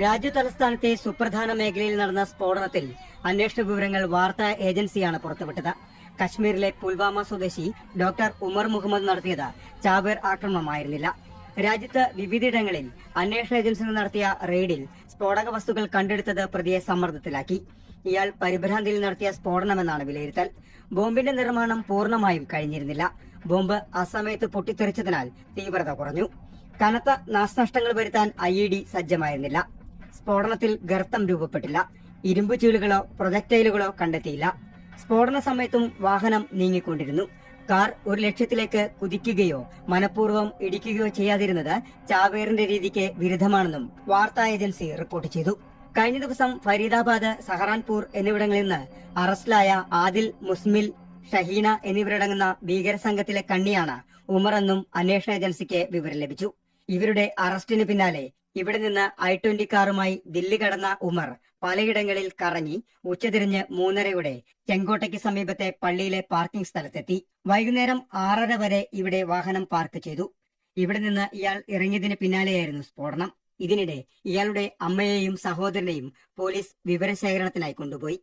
രാജ്യ തലസ്ഥാനത്തെ സുപ്രധാന മേഖലയിൽ നടന്ന സ്ഫോടനത്തിൽ അന്വേഷണ വിവരങ്ങൾ വാർത്താ ഏജൻസിയാണ് പുറത്തുവിട്ടത്. കശ്മീരിലെ പുൽവാമ സ്വദേശി ഡോക്ടർ ഉമർ മുഹമ്മദ് നടത്തിയത് ചാവേർ ആക്രമണമായിരുന്നില്ല. രാജ്യത്ത് വിവിധയിടങ്ങളിൽ അന്വേഷണ ഏജൻസികൾ നടത്തിയ റെയ്ഡിൽ സ്ഫോടക വസ്തുക്കൾ കണ്ടെടുത്തത് പ്രതിയെ സമ്മർദ്ദത്തിലാക്കി. ഇയാൾ പരിഭ്രാന്തിയിൽ നടത്തിയ സ്ഫോടനമെന്നാണ് വിലയിരുത്തൽ. ബോംബിന്റെ നിർമ്മാണം പൂർണമായും കഴിഞ്ഞിരുന്നില്ല. ബോംബ് അസമയത്ത് പൊട്ടിത്തെറിച്ചതിനാൽ തീവ്രത കുറഞ്ഞു. കനത്ത നാശനഷ്ടങ്ങൾ വരുത്താൻ ഐ സജ്ജമായിരുന്നില്ല. സ്ഫോടനത്തിൽ ഗർത്തം രൂപപ്പെട്ടില്ല. ഇരുമ്പ് ചീളുകളോ പ്രൊജക്ടൈലുകളോ കണ്ടെത്തിയില്ല. സ്ഫോടന സമയത്തും വാഹനം നീങ്ങിക്കൊണ്ടിരുന്നു. കാർ ഒരു ലക്ഷ്യത്തിലേക്ക് കുതിക്കുകയോ മനഃപൂർവം ഇടിക്കുകയോ ചെയ്യാതിരുന്നത് ചാവേറിന്റെ രീതിക്ക് വിരുദ്ധമാണെന്നും വാർത്താ ഏജൻസി റിപ്പോർട്ട് ചെയ്തു. കഴിഞ്ഞ ദിവസം ഫരീദാബാദ് സഹറാൻപൂർ എന്നിവിടങ്ങളിൽ നിന്ന് അറസ്റ്റിലായ ആദിൽ മുസ്മിൽ ഷഹീന എന്നിവരടങ്ങുന്ന ഭീകര സംഘത്തിലെ കണ്ണിയാണ് ഉമർ എന്നും അന്വേഷണ ഏജൻസിക്ക് വിവരം ലഭിച്ചു. ഇവരുടെ അറസ്റ്റിന് പിന്നാലെ ഇവിടെ നിന്ന് ഐ ട്വന്റി കാറുമായി ദില്ലി കടന്ന ഉമർ പലയിടങ്ങളിൽ കറങ്ങി ഉച്ചതിരിഞ്ഞ് മൂന്നരയോടെ ചെങ്കോട്ടയ്ക്ക് സമീപത്തെ പള്ളിയിലെ പാർക്കിംഗ് സ്ഥലത്തെത്തി. വൈകുന്നേരം ആറര വരെ ഇവിടെ വാഹനം പാർക്ക് ചെയ്തു. ഇവിടെ നിന്ന് ഇയാൾ ഇറങ്ങിയതിന് പിന്നാലെയായിരുന്നു സ്ഫോടനം. ഇതിനിടെ ഇയാളുടെ അമ്മയെയും സഹോദരനെയും പോലീസ് വിവരശേഖരണത്തിനായി കൊണ്ടുപോയി.